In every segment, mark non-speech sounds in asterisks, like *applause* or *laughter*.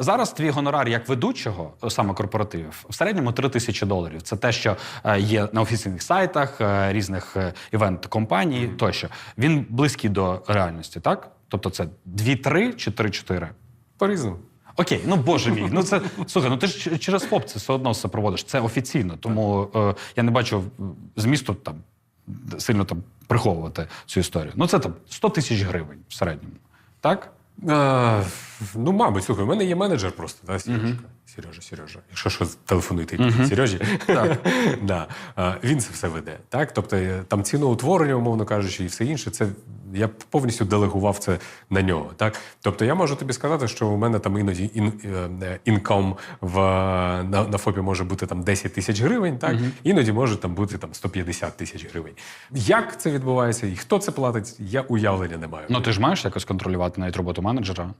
Зараз твій гонорар як ведучого, саме корпоративів, в середньому 3 тисячі доларів. Це те, що е, є на офіційних сайтах е, різних е, івент-компаній тощо. Він близький до реальності, так? Тобто це 2-3 чи 3-4? По-різному. Окей, ну боже мій. Ну це слухай, ну ти ж через ФОП це все одно все проводиш. Це офіційно. Тому е, я не бачу змісту там сильно там приховувати цю історію. Ну це там 100 тисяч гривень в середньому. Так? А, ну, мабуть, слухай, у мене є менеджер просто, да, Сережка. Сережа, Сережа. Якщо що, телефонуйте Сережі. *laughs* да. він це все веде. Так? Тобто е, там ціноутворення, умовно кажучи, і все інше, це я повністю делегував це на нього. Так? Тобто я можу тобі сказати, що у мене там іноді ін, е, інком в, на, на ФОПі може бути там 10 тисяч гривень, так? іноді може там бути там 150 тисяч гривень. Як це відбувається і хто це платить, я уявлення не маю. Ну ти ж маєш якось контролювати навіть роботу менеджера.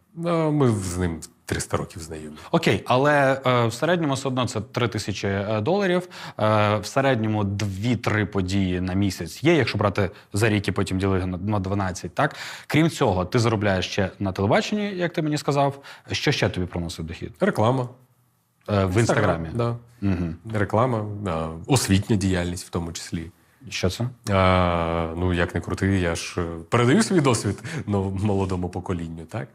Ми з ним 300 років знайомі. Окей, але е, в середньому все одно це 3 тисячі е, доларів. Е, в середньому 2-3 події на місяць є, якщо брати за рік і потім ділити на, на 12. Так крім цього, ти заробляєш ще на телебаченні, як ти мені сказав. Що ще тобі приносить дохід? Реклама. Е, в інстаграмі. Да. Реклама, а, освітня діяльність в тому числі. Що це? А, ну, як не крути, я ж е, передаю свій досвід ну, молодому поколінню, так?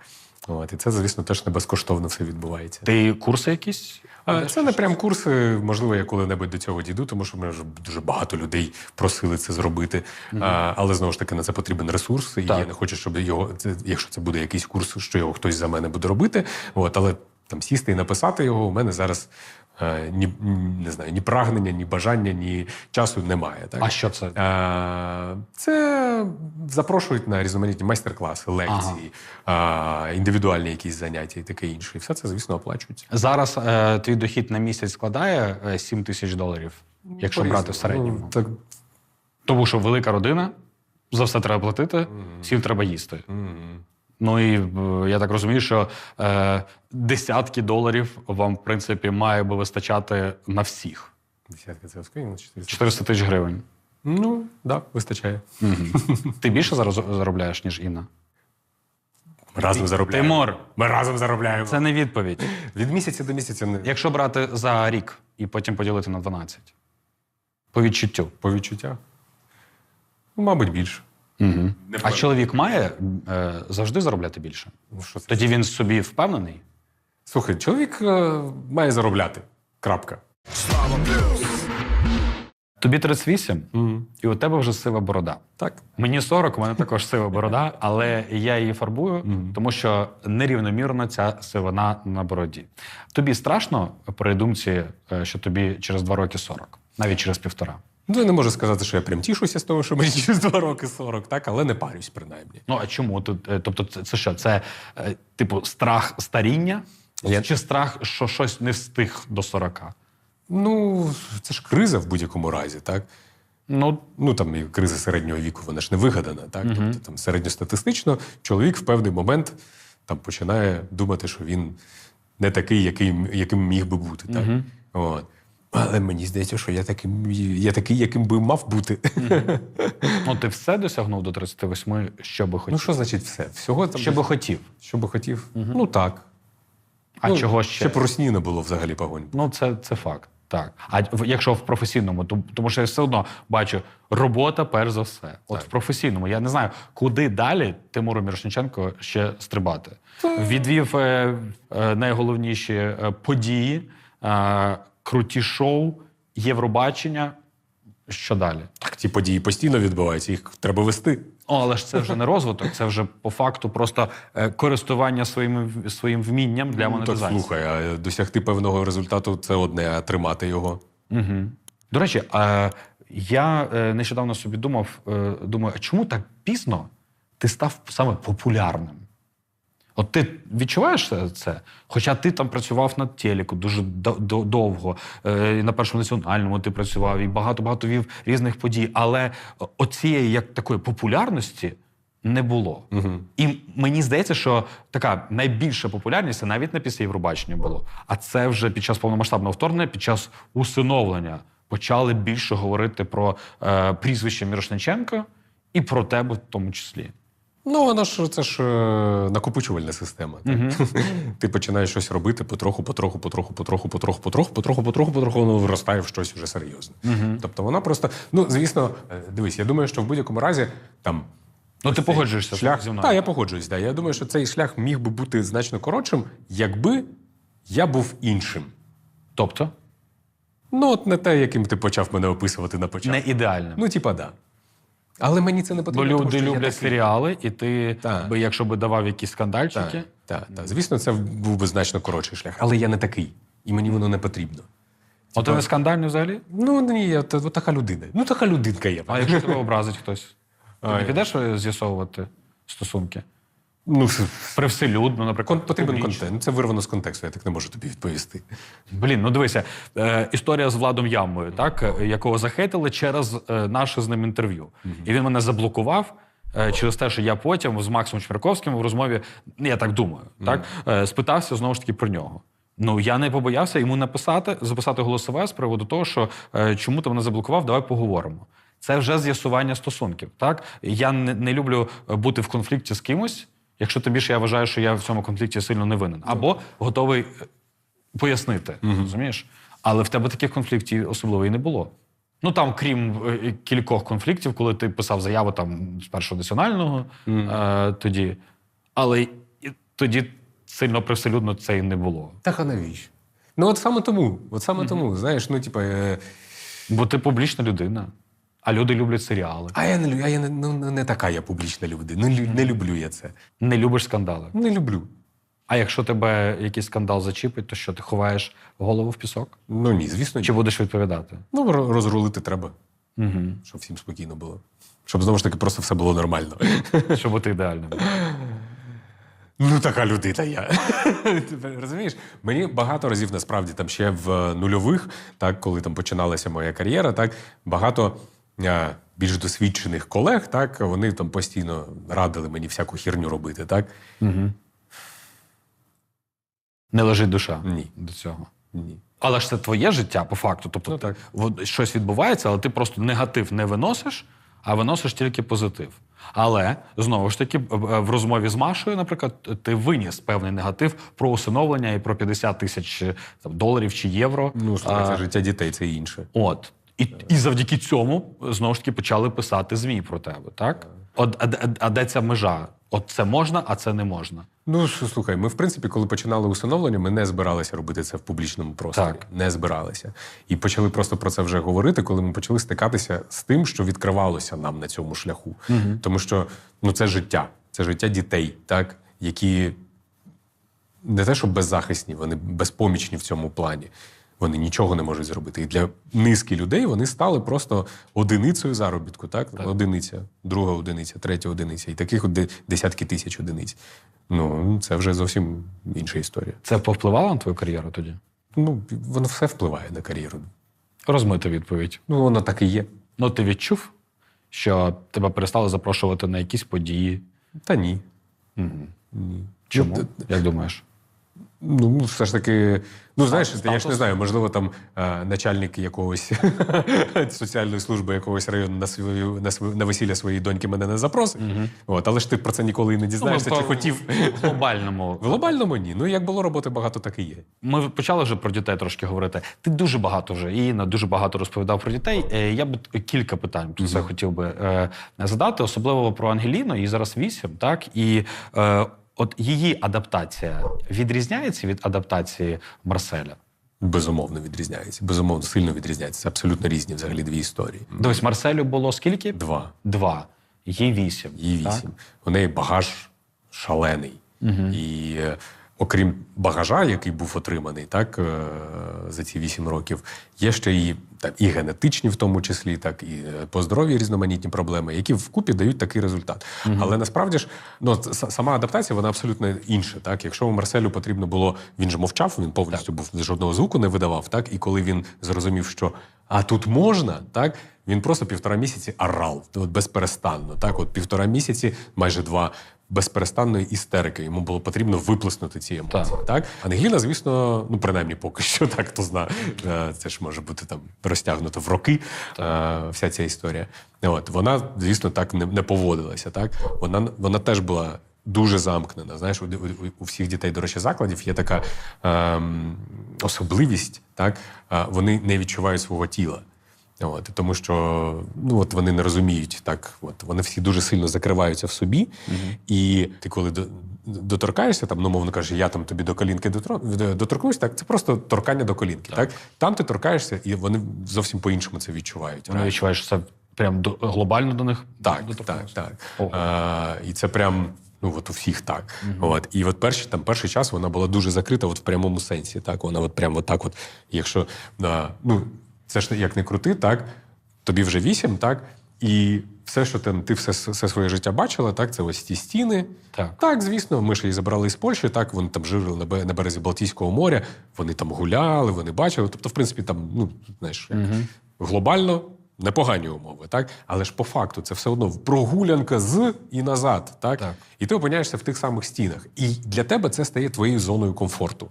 От, і це, звісно, теж не безкоштовно все відбувається. Ти курси якісь? А, Це не прям курси, можливо, я коли-небудь до цього дійду, тому що мене вже дуже багато людей просили це зробити. А, але знову ж таки на це потрібен ресурс. І Так. я не хочу, щоб його це, якщо це буде якийсь курс, що його хтось за мене буде робити. От, але там сісти і написати його, у мене зараз ні, не знаю, ні прагнення, ні бажання, ні часу немає. Так? А що це? Е, Це запрошують на різноманітні майстер-класи, лекції, а, індивідуальні якісь заняття і таке інше. І все це, звісно, оплачується. Зараз е, твій дохід на місяць складає е, 7 тисяч доларів, якщо брати в середньому. Ну, так, Тому що велика родина, за все треба платити, всім треба їсти. Ну і е, я так розумію, що е, десятки доларів вам, в принципі, має би вистачати на всіх. десятка це оскільки? 400. 400 тисяч гривень. Ну, так, да, вистачає. Ти більше зараз заробляєш, ніж Інна? Ми разом заробляємо. Тимур, Ми разом заробляємо. це не відповідь. Від місяця до місяця не Якщо брати за рік і потім поділити на 12. По відчуттю. по відчуттях. Ну, мабуть, більше. Угу. А чоловік має е, завжди заробляти більше. Ну, що це? Тоді він собі впевнений. Слухай, чоловік е, має заробляти. Крапка. Тобі 38, і у тебе вже сива борода. Так. Мені 40, у мене також сива борода, але я її фарбую, тому що нерівномірно ця сивина на бороді. Тобі страшно при думці, е, що тобі через два роки 40, навіть через півтора. Ну, я не можу сказати, що я прям тішуся з того, що мені через два роки 40, так, але не парюсь, принаймні. Ну а чому? Е, тобто, це, це що? Це е, типу страх старіння? Я- Чи страх, що щось не встиг до 40? Ну, це ж криза в будь-якому разі, так? Ну, Ну там і криза середнього віку, вона ж не вигадана, так? Тобто там середньостатистично чоловік в певний момент там починає думати, що він не такий, яким, яким міг би бути. Так? От. Але мені здається, що я таким, я такий, яким би мав бути. ну ти *laughs* все досягнув до 38, що би хотів. ну, що значить все? Всього там що би хотів. що би хотів? Ну так. А ну, чого ще? Щоб русні не було взагалі погонь. Ну, це, це факт. Так. А якщо в професійному, то тому що я все одно бачу робота перш за все. От в професійному я не знаю, куди далі Тимуру Мірошниченко ще стрибати. Відвів е, е, найголовніші е, події, е, круті шоу, Євробачення. Що далі? Так, ті події постійно відбуваються, їх треба вести. О, але ж це вже не розвиток, це вже по факту просто е, користування своїм, своїм вмінням для Ну, так слухай, а досягти певного результату це одне, а тримати його. Угу. До речі, е, я е, нещодавно собі думав, е, думаю, а чому так пізно ти став саме популярним? От ти відчуваєш це-? Хоча ти там працював на телеку дуже до- до- довго, е, і на першому національному ти працював і багато-багато вів різних подій. Але оцієї як такої популярності не було. І мені здається, що така найбільша популярність це навіть не після Євробачення було. А це вже під час повномасштабного вторгнення, під час усиновлення почали більше говорити про е, прізвище Мірошниченка і про тебе в тому числі. Ну, воно ж це ж е, накопичувальна система. *laughs* Ти починаєш щось робити потроху, потроху, потроху, потроху, потроху, потроху, потроху, потроху, потроху, воно виростає в щось вже серйозне. Тобто вона просто, ну звісно, е, дивись, я думаю, що в будь-якому разі там. Ну, ти погоджуєшся шлях. зі мною. Так, я погоджуюсь. Да. Я думаю, що цей шлях міг би бути значно коротшим, якби я був іншим. Тобто, Ну, от не те, яким ти почав мене описувати на початку. не ідеальним. Ну, типа, да. Але мені це не Бо потрібно. тому люди що люблять серіали, і ти, та. би, якщо би давав якісь скандальчики, Так, та, та. Звісно, це був би значно коротший шлях. Але я не такий. І мені воно не потрібно. От ти не скандальний взагалі? Ну, ні, я та- от така людина. Ну, така людинка є. А якщо тебе образить хтось? Ти не підеш з'ясовувати стосунки? Ну, Привселюдно, наприклад. потрібен публічно. контент. Ну, Це вирвано з контексту, я так не можу тобі відповісти. Блін, ну дивися, е, історія з Владом Ямою, так, якого захейтили через е, наше з ним інтерв'ю. І він мене заблокував. е, Через те, що я потім з Максом Чверковським в розмові, ну, я так думаю, так е, спитався знову ж таки про нього. Ну я не побоявся йому написати, записати голосове з приводу того, що е, чому ти мене заблокував, давай поговоримо. Це вже з'ясування стосунків. Так я не, не люблю бути в конфлікті з кимось, якщо тим більше я вважаю, що я в цьому конфлікті сильно не винен, або готовий е, пояснити, розумієш? Але в тебе таких конфліктів особливо і не було. Ну там, крім е, кількох конфліктів, коли ти писав заяву там з першого національного е, тоді. Але і тоді сильно привселюдно це і не було. Так, а навіщо? Ну, от саме тому. От саме тому, знаєш, ну, типа. Е... Бо ти публічна людина, а люди люблять серіали. А я не лю- а я не, ну, не така я публічна людина. Не, не люблю я це. Не любиш скандали. Не люблю. А якщо тебе якийсь скандал зачіпить, то що ти ховаєш голову в пісок? Ну ні, звісно, ні. Чи будеш відповідати? Ну, розрулити треба, Угу. щоб всім спокійно було. Щоб знову ж таки просто все було нормально. *laughs* Щоб бути ідеальним. Ну, така людина я. *laughs* Розумієш? Мені багато разів насправді там ще в нульових, так, коли там починалася моя кар'єра, так, багато більш досвідчених колег, так, вони там постійно радили мені всяку хірню робити, так? Не лежить душа Ні. до цього. Ні. Але ж це твоє життя по факту. Тобто Ну, так. щось відбувається, але ти просто негатив не виносиш, а виносиш тільки позитив. Але знову ж таки, в в розмові з Машою, наприклад, ти виніс певний негатив про усиновлення і про 50 тисяч е, там, доларів чи євро. Ну, слухай, це життя дітей, це інше. От. І, і завдяки цьому знову ж таки почали писати ЗМІ про тебе, так? От, а, а, а де ця межа? От це можна, а це не можна. Ну, слухай, ми, в принципі, коли починали усиновлення, ми не збиралися робити це в публічному просторі. Так. Не збиралися. І почали просто про це вже говорити, коли ми почали стикатися з тим, що відкривалося нам на цьому шляху. Тому що ну, це життя, це життя дітей, так, які не те, що беззахисні, вони безпомічні в цьому плані. Вони нічого не можуть зробити. І для низки людей вони стали просто одиницею заробітку. Так? Одиниця, друга одиниця, третя одиниця. І таких десятки тисяч одиниць. Ну, це вже зовсім інша історія. Це повпливало на твою кар'єру тоді? Ну, воно все впливає на кар'єру. Розмита відповідь. Ну, воно так і є. Ну, ти відчув, що тебе перестали запрошувати на якісь події. Та ні. Чому? Ну, Як думаєш? Ну, все ж таки, ну знаєш, я ж не знаю, можливо, там е, начальник якогось *laughs* соціальної служби якогось району на свою на свою на весілля своєї доньки мене не запросить. От, але ж ти про це ніколи і не дізнаєшся, Ну, чи по- хотів. В глобальному. В глобальному ні. Ну як було роботи багато, так і є. Ми почали вже про дітей трошки говорити. Ти дуже багато вже Інна дуже багато розповідав про дітей. Е, Я б кілька питань про це хотів би е, задати, особливо про Ангеліну. Їй зараз вісім, так і е, от її адаптація відрізняється від адаптації Марселя. Безумовно відрізняється. Безумовно, сильно відрізняється. Це абсолютно різні взагалі дві історії. Дивись, Марселю було скільки? Два. Два. Їй вісім. Їй вісім. У неї багаж шалений. І е, окрім багажа, який був отриманий так, е, за ці вісім років, є ще і, там, і генетичні, в тому числі, так, і е, по здоров'ю різноманітні проблеми, які вкупі дають такий результат. Але насправді ж ну, сама адаптація вона абсолютно інша. Так? Якщо Марселю потрібно було, він же мовчав, він повністю був жодного звуку не видавав. Так? І коли він зрозумів, що а тут можна, так він просто півтора місяці орав, от безперестанно. Так, от півтора місяці, майже два. Безперестанної істерики. Йому було потрібно виплеснути ці емоції. Так. Ангеліна, звісно, ну принаймні поки що так хто знає. Е, Це ж може бути там розтягнуто в роки. е, Вся ця історія. От вона, звісно, так не, не поводилася. Так вона, вона теж була. Дуже замкнена. Знаєш, у, у, у всіх дітей, до речі, закладів є така ем, особливість, так е, вони не відчувають свого тіла. От, тому що ну, от вони не розуміють так. От, вони всі дуже сильно закриваються в собі, і ти коли до, доторкаєшся, там, ну, мовно кажучи, я там тобі до колінки доторкнусь, так це просто торкання до колінки. Так. Там ти торкаєшся, і вони зовсім по-іншому це відчувають. Вони відчуваєш, що це прям до, глобально до них Так, так, так. Ого. А, і це прям. Ну, от у всіх так. От. І от перший, там, перший час вона була дуже закрита от в прямому сенсі. Так? Вона от прямо так, от, якщо ну, це ж як не крути, так? Тобі вже вісім, так? І все, що ти, ти все, все своє життя бачила, так, це ось ті стіни. Так. так, звісно, ми ж її забрали із Польщі, так, вони там жили на, березі Балтійського моря, вони там гуляли, вони бачили. Тобто, в принципі, там, ну, знаєш, як, глобально непогані умови, так? Але ж по факту це все одно прогулянка з і назад, так? Так. І ти опиняєшся в тих самих стінах. І для тебе це стає твоєю зоною комфорту.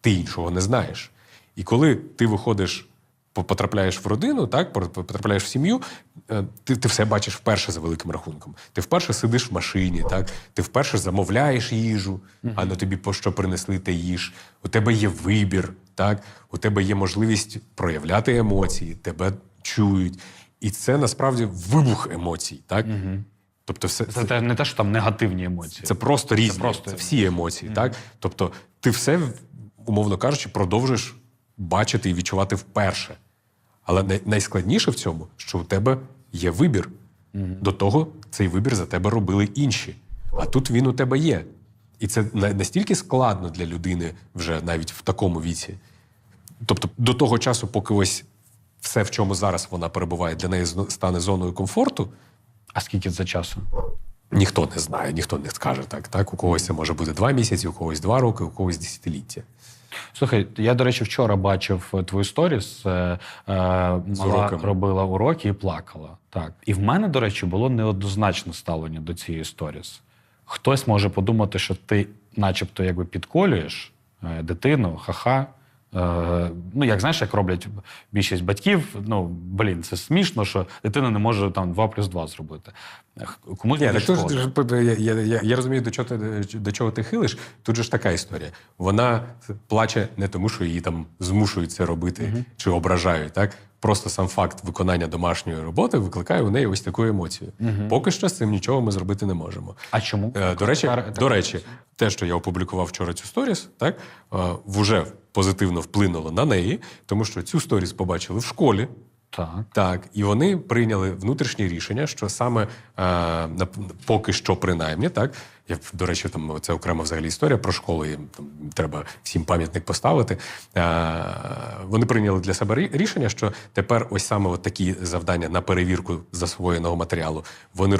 Ти іншого не знаєш. І коли ти виходиш, потрапляєш в родину, так, потрапляєш в сім'ю, е, ти, ти все бачиш вперше за великим рахунком. Ти вперше сидиш в машині, так, ти вперше замовляєш їжу, а не тобі по що принесли те їж. У тебе є вибір, так, у тебе є можливість проявляти емоції, тебе чують. І це насправді вибух емоцій, так? Тобто, все, Це те- не те, що там негативні емоції. це просто різні, це, просто- всі емоції, так? Тобто, ти все, умовно кажучи, продовжуєш бачити і відчувати вперше. Але найскладніше в цьому, що у тебе є вибір. До того цей вибір за тебе робили інші. А тут він у тебе є. І це настільки складно для людини вже навіть в такому віці. Тобто, до того часу, поки ось все, в чому зараз вона перебуває, для неї стане зоною комфорту, А скільки це часу? Ніхто не знає, ніхто не скаже так. Так, у когось це може бути два місяці, у когось два роки, у когось десятиліття. Слухай, я, до речі, вчора бачив е, твою сторіс. Е, е, мала уроками. робила уроки і плакала. Так. І в мене, до речі, було неоднозначне ставлення до цієї сторіс. Хтось може подумати, що ти, начебто, якби підколюєш е, дитину, ха-ха. Е, ну, як знаєш, як роблять більшість батьків, ну блін, це смішно, що дитина не може там 2 плюс 2 зробити. Комусь Ні, буде так ж, я, я, я, я розумію, до чого, ти, до чого ти хилиш. Тут же ж така історія. Вона плаче не тому, що її там змушують це робити чи ображають. Так? Просто сам факт виконання домашньої роботи викликає у неї ось таку емоцію. Поки що з цим нічого ми зробити не можемо. А чому? Е, До речі, Така- до речі, те, що я опублікував вчора цю сторіс, так е, вже позитивно вплинуло на неї, тому що цю сторіс побачили в школі. Так. Так, і вони прийняли внутрішнє рішення, що саме е, поки що, принаймні, так я до речі, там це окрема взагалі історія про школу. і, Там треба всім пам'ятник поставити. Е, вони прийняли для себе рішення, що тепер ось саме от такі завдання на перевірку засвоєного матеріалу вони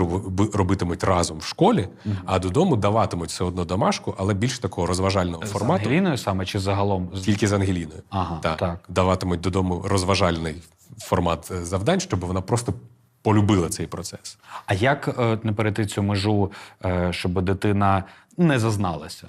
робитимуть разом в школі, а додому даватимуть все одно домашку, але більш такого розважального З формату. Ангеліною саме чи загалом? Тільки з Ангеліною. Ага, так. так. Даватимуть додому розважальний формат е, завдань, щоб вона просто полюбила цей процес. А як е, не перейти цю межу, е, щоб дитина не зазналася?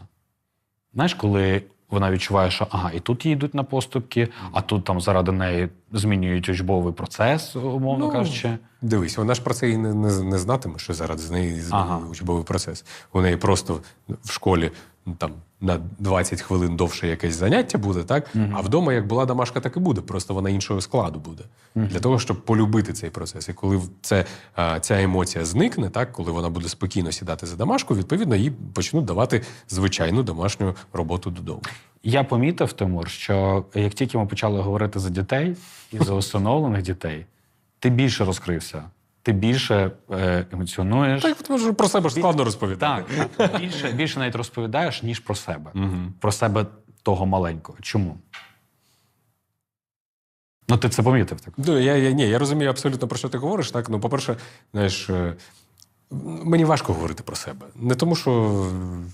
Знаєш, коли вона відчуває, що ага, і тут їй йдуть на поступки, а тут там заради неї змінюють учбовий процес, умовно Ну, кажучи. Дивись, вона ж про це і не, не, не знатиме, що зараз з неї змінює Ага. учбовий процес. У неї просто в школі там на 20 хвилин довше якесь заняття буде, так? А вдома, як була домашка, так і буде. Просто вона іншого складу буде. Для того, щоб полюбити цей процес. І коли це, ця емоція зникне, так, коли вона буде спокійно сідати за домашку, відповідно, їй почнуть давати звичайну домашню роботу додому. Я помітив, Тимур, що як тільки ми почали говорити за дітей і за усиновлених дітей, ти більше розкрився, ти більше е, емоціонуєш. Так, тому що про себе ж складно розповідати. Так, більше, більше навіть розповідаєш, ніж про себе. Про себе того маленького. Чому? Ну, ти це помітив так. Ну, я, я, ні, я розумію абсолютно про що ти говориш. Так? Ну, по-перше, знаєш, е, мені важко говорити про себе. Не тому, що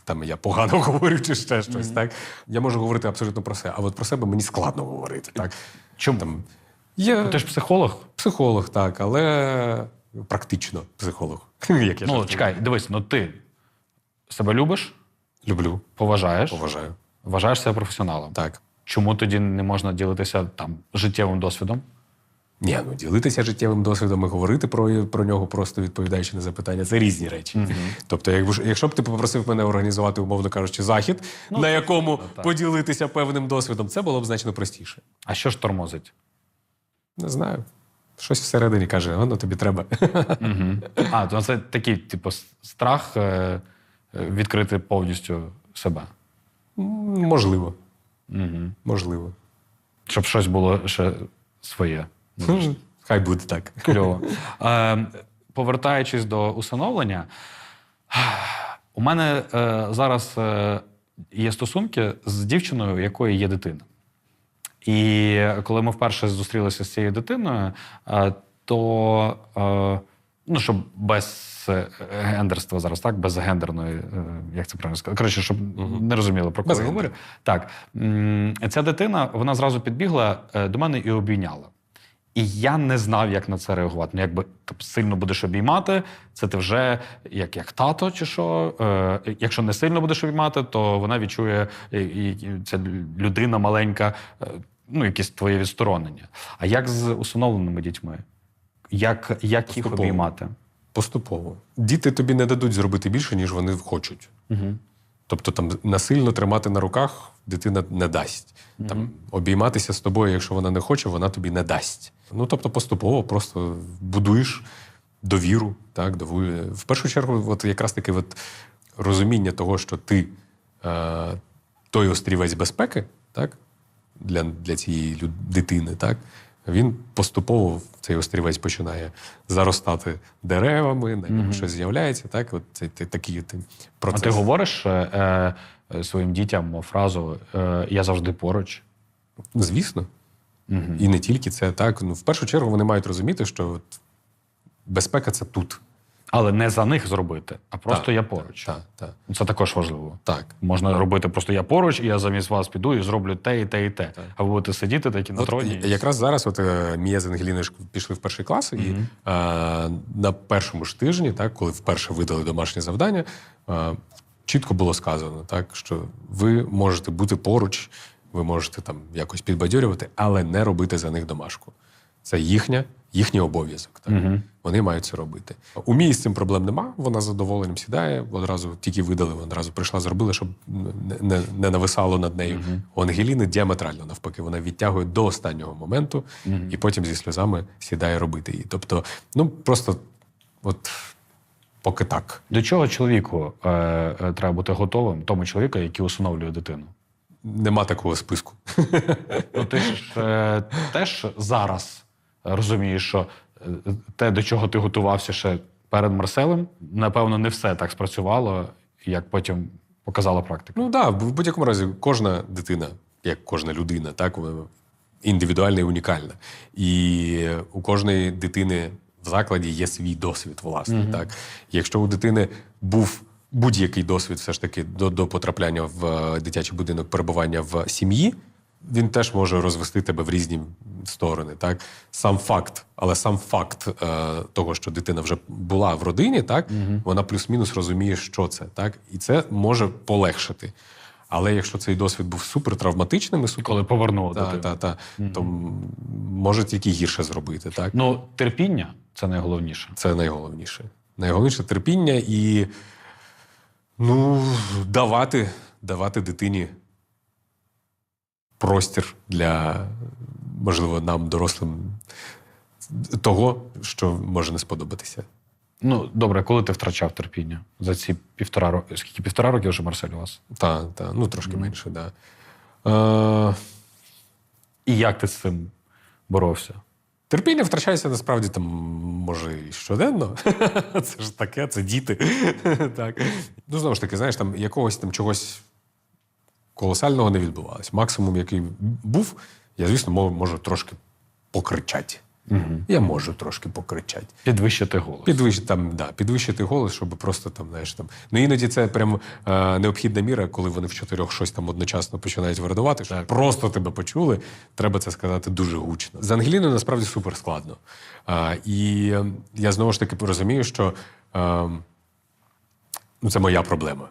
там я погано *laughs* говорю чи ще щось. Так? Я можу говорити абсолютно про себе, а от про себе мені складно говорити. Так? Чому? Там, я Ти ж психолог? психолог, так, але практично психолог. *laughs* Як я Ну, чекай, дивись, ну ти Себе любиш, Люблю, поважаєш, поважаю. вважаєш себе професіоналом. Так. Чому тоді не можна ділитися там життєвим досвідом? Ні, ну ділитися життєвим досвідом і говорити про, про нього, просто відповідаючи на запитання, це різні речі. Тобто, якби якщо б ти попросив мене організувати, умовно кажучи, захід, на якому так. поділитися певним досвідом, це було б значно простіше. А що ж тормозить? Не знаю. Щось всередині каже, воно тобі треба. А, то це такий, типу, страх е, е, відкрити повністю себе. Можливо. Можливо. Щоб щось було ще своє. Хай буде так. Кльово. Е, повертаючись до усиновлення, у мене е, зараз є стосунки з дівчиною, у якої є дитина. І коли ми вперше зустрілися з цією дитиною, е, то е, ну, щоб без е, гендерства зараз, так, без гендерної, як це правильно сказати? Коротше, щоб не розуміли, про кого Без я говорю. Так, ця дитина вона зразу підбігла до мене і обійняла. І я не знав, як на це реагувати. Ну, якби ти сильно будеш обіймати, це ти вже як, як тато, чи що. Е, якщо не сильно будеш обіймати, то вона відчує і, і, ця людина маленька, ну, якесь твоє відсторонення. А як з усиновленими дітьми? Як, як їх обіймати? Поступово. Діти тобі не дадуть зробити більше, ніж вони хочуть. Угу. Тобто там насильно тримати на руках дитина не дасть. Там обійматися з тобою, якщо вона не хоче, вона тобі не дасть. Ну тобто, поступово просто будуєш довіру. Так, дову- в першу чергу, от якраз таки от розуміння того, що ти е, той острівець безпеки, так, для, для цієї дитини, так, він поступово цей острівець починає заростати деревами, на ньому щось з'являється. Так, от це, це такий от А ти говориш е, е, своїм дітям фразу е, Я завжди поруч. Звісно. І не тільки це так. Ну, в першу чергу вони мають розуміти, що от безпека це тут. Але не за них зробити, а просто Так, я поруч. Так, так. Це також важливо. Так. Можна робити просто я поруч, і я замість вас піду і зроблю те, і те, і те. А ви будете сидіти такі на От, троні. я- якраз зараз, от е, Мія з Ангеліною пішли в перший клас, і е, на першому ж тижні, так, коли вперше видали домашнє завдання, е, чітко було сказано, так, що ви можете бути поруч, ви можете там якось підбадьорювати, але не робити за них домашку. Це їхня, їхній обов'язок. Так? Вони мають це робити. У Мії з цим проблем нема. Вона з задоволенням сідає. Одразу тільки видали, вона одразу прийшла, зробила, щоб не, не, нависало над нею. У Ангеліни діаметрально навпаки. Вона відтягує до останнього моменту і потім зі сльозами сідає робити її. Тобто, ну просто от поки так. До чого чоловіку е, е, треба бути готовим, тому чоловіку, який усиновлює дитину? Нема такого списку. Ну ти ж е, теж зараз розумієш, що е, те, до чого ти готувався ще перед Марселем, напевно, не все так спрацювало, як потім показала практика. Ну так, да, в будь-якому разі, кожна дитина, як кожна людина, так індивідуальна і унікальна. І у кожної дитини в закладі є свій досвід, власне. Так? Якщо у дитини був будь-який досвід, все ж таки, до, до потрапляння в е, дитячий будинок перебування в сім'ї, він теж може розвести тебе в різні сторони. Так? Сам факт, але сам факт е, того, що дитина вже була в родині, так, вона плюс-мінус розуміє, що це. Так? І це може полегшити. Але якщо цей досвід був супертравматичним і супер... Коли повернула та, та, та, то може тільки гірше зробити. Так? Ну, терпіння це найголовніше. Це найголовніше. Найголовніше терпіння і ну, давати, давати дитині простір для, можливо, нам, дорослим, того, що може не сподобатися. Ну, добре, коли ти втрачав терпіння за ці півтора роки? Скільки півтора роки вже Марсель у вас? Та, та, ну трошки менше, так. Да. Е, І як ти з цим боровся? терпіння втрачається насправді там, може, і щоденно. *laughs* це ж таке, це діти. *laughs* так. Ну, знову ж таки, знаєш, там якогось там чогось колосального не відбувалось. Максимум, який був, я, звісно, можу, трошки покричати. Я можу трошки покричати. Підвищити голос. Підвищити там, да, підвищити голос, щоб просто там, знаєш, там. Ну іноді це прям е, необхідна міра, коли вони в чотирьох щось там одночасно починають вирадувати. Щоб просто тебе почули. Треба це сказати дуже гучно. З Ангеліною насправді супер складно. Е, і я знову ж таки розумію, що е, ну, це моя проблема.